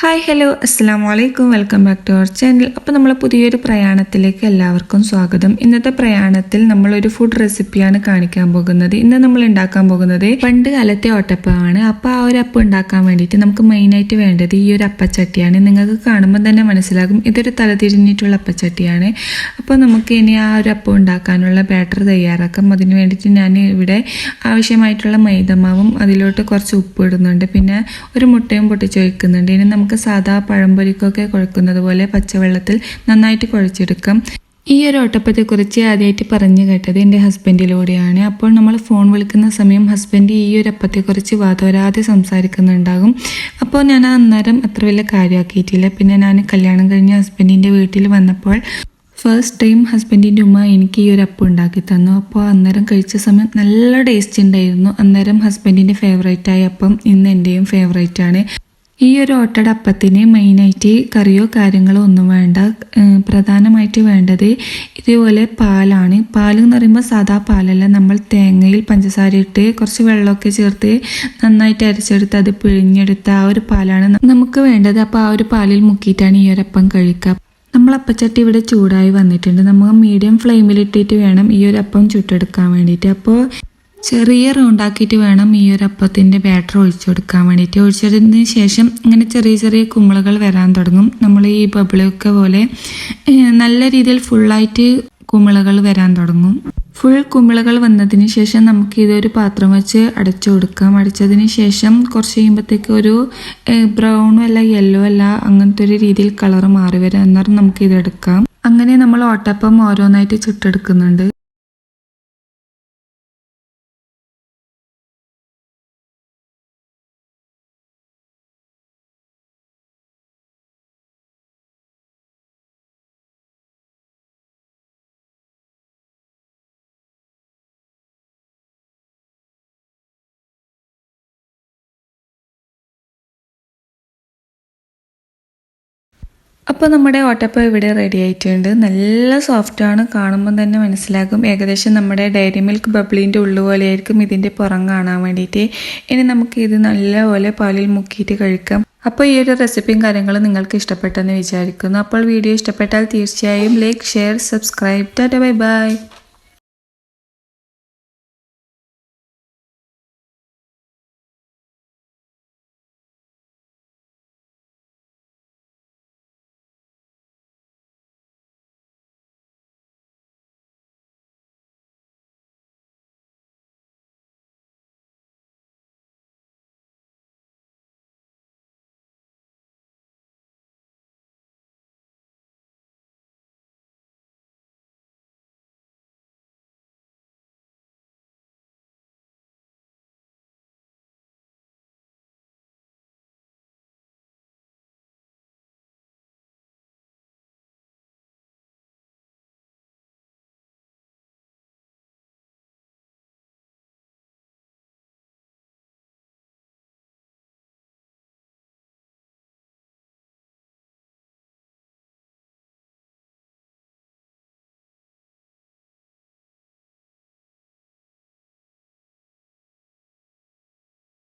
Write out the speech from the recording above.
Hi hello അസ്സാം വലൈക്കും welcome back to our channel അപ്പോൾ നമ്മൾ പുതിയൊരു പ്രയാണത്തിലേക്ക് എല്ലാവർക്കും സ്വാഗതം. ഇന്നത്തെ പ്രയാണത്തിൽ നമ്മൾ ഒരു ഫുഡ് റെസിപ്പിയാണ് കാണിക്കാൻ പോകുന്നത്. ഇന്ന് നമ്മൾ ഉണ്ടാക്കാൻ പോകുന്നത് പണ്ട് കാലത്തെ ഓട്ടപ്പമാണ് അപ്പോൾ ആ ഒരു അപ്പം ഉണ്ടാക്കാൻ വേണ്ടിയിട്ട് നമുക്ക് മെയിനായിട്ട് വേണ്ടത് ഈ ഒരു അപ്പച്ചട്ടിയാണ്. നിങ്ങൾക്ക് കാണുമ്പോൾ തന്നെ മനസ്സിലാകും. ഇതൊരു തലതിരിഞ്ഞിട്ടുള്ള അപ്പച്ചട്ടിയാണ്. അപ്പോൾ നമുക്ക് ഇനി ആ ഒരു അപ്പം ഉണ്ടാക്കാനുള്ള ബാറ്റർ തയ്യാറാക്കാം. അതിന് വേണ്ടിയിട്ട് ഞാൻ ഇവിടെ ആവശ്യമായിട്ടുള്ള മൈദമാവും അതിലോട്ട് കുറച്ച് ഉപ്പ് ഇടുന്നുണ്ട്. പിന്നെ ഒരു മുട്ടയും പൊട്ടിച്ച് വയ്ക്കുന്നുണ്ട് ഇനി നമുക്ക് സാധാ പഴംപൊരിക്കൊക്കെ കുഴക്കുന്നത് പോലെ പച്ചവെള്ളത്തിൽ നന്നായിട്ട് കുഴച്ചെടുക്കാം. ഈ ഒരു ഓട്ടപ്പത്തെക്കുറിച്ച് ആദ്യമായിട്ട് പറഞ്ഞു കേട്ടത് എന്റെ ഹസ്ബൻഡിലൂടെയാണ്. അപ്പോൾ നമ്മൾ ഫോൺ വിളിക്കുന്ന സമയം ഹസ്ബൻഡ് ഈ ഒരു അപ്പത്തെക്കുറിച്ച് വാതോരാതെ സംസാരിക്കുന്നുണ്ടാകും. അപ്പോൾ ഞാൻ അന്നേരം അത്ര വലിയ കാര്യമാക്കിയിട്ടില്ല. പിന്നെ ഞാൻ കല്യാണം കഴിഞ്ഞ് ഹസ്ബൻഡിന്റെ വീട്ടിൽ വന്നപ്പോൾ ഫസ്റ്റ് ടൈം ഹസ്ബൻഡിന്റെ ഉമ്മ എനിക്ക് ഈ ഒരു അപ്പം ഉണ്ടാക്കി തന്നു. അപ്പോൾ അന്നേരം കഴിച്ച സമയം നല്ല ടേസ്റ്റ് ഉണ്ടായിരുന്നു. അന്നേരം ഹസ്ബൻഡിന്റെ ഫേവറേറ്റ് ആയ അപ്പം ഇന്ന് എന്റെയും ഫേവറേറ്റ് ആണ്. ഈ ഒരു ഓട്ടടപ്പത്തിന് മെയിനായിട്ട് കറിയോ കാര്യങ്ങളോ ഒന്നും വേണ്ട. പ്രധാനമായിട്ട് വേണ്ടത് ഇതുപോലെ പാലാണ്. പാൽ എന്ന് പറയുമ്പോൾ സാധാ പാലല്ല. നമ്മൾ തേങ്ങയിൽ പഞ്ചസാര ഇട്ട് കുറച്ച് വെള്ളമൊക്കെ ചേർത്ത് നന്നായിട്ട് അരച്ചെടുത്ത് അത് പിഴിഞ്ഞെടുത്ത ആ ഒരു പാലാണ് നമുക്ക് വേണ്ടത്. അപ്പോൾ ആ ഒരു പാലിൽ മുക്കിയിട്ടാണ് ഈ ഒരു അപ്പം കഴിക്കുക. നമ്മൾ അപ്പച്ചട്ടി ഇവിടെ ചൂടായി വന്നിട്ടുണ്ട്. നമുക്ക് മീഡിയം ഫ്ലെയിമിൽ ഇട്ടിട്ട് വേണം ഈ ഒരു അപ്പം ചുട്ടെടുക്കാൻ വേണ്ടിയിട്ട്. അപ്പോൾ ചെറിയ റൗണ്ടാക്കിയിട്ട് വേണം ഈ ഒരു അപ്പത്തിന്റെ ബാറ്റർ ഒഴിച്ചു കൊടുക്കാൻ വേണ്ടിയിട്ട്. ഒഴിച്ചതിന് ശേഷം ഇങ്ങനെ ചെറിയ ചെറിയ കുമ്പളകൾ വരാൻ തുടങ്ങും. നമ്മൾ ഈ ബബിളൊക്കെ പോലെ നല്ല രീതിയിൽ ഫുള്ളായിട്ട് കുമിളകൾ വരാൻ തുടങ്ങും. ഫുൾ കുമിളകൾ വന്നതിന് ശേഷം നമുക്ക് ഇതൊരു പാത്രം വെച്ച് അടച്ചു കൊടുക്കാം. അടച്ചതിന് ശേഷം കുറച്ച് കഴിയുമ്പോഴത്തേക്ക് ഒരു ബ്രൗണും അല്ല യെല്ലോ അല്ല അങ്ങനത്തെ ഒരു രീതിയിൽ കളർ മാറി വരാം അന്നേരം നമുക്ക് ഇത് എടുക്കാം. അങ്ങനെ നമ്മൾ ഓട്ടപ്പം ഓരോന്നായിട്ട് ചുട്ടെടുക്കുന്നുണ്ട്. അപ്പോൾ നമ്മുടെ ഓട്ടപ്പ ഇവിടെ റെഡി ആയിട്ടുണ്ട്. നല്ല സോഫ്റ്റാണ് കാണുമ്പോൾ തന്നെ മനസ്സിലാകും. ഏകദേശം നമ്മുടെ ഡയറി മിൽക്ക് ബബിളിന്റെ ഉള്ളു പോലെയായിരിക്കും ഇതിന്റെ പുറം കാണാൻ വേണ്ടിയിട്ട്. ഇനി നമുക്ക് ഇത് നല്ലപോലെ പാലിൽ മുക്കിയിട്ട് കഴിക്കാം. അപ്പോൾ ഈ ഒരു റെസിപ്പിയും കാര്യങ്ങളും നിങ്ങൾക്ക് ഇഷ്ടപ്പെട്ടെന്ന് വിചാരിക്കുന്നു. അപ്പോൾ വീഡിയോ ഇഷ്ടപ്പെട്ടാൽ തീർച്ചയായും like share subscribe tata bye bye.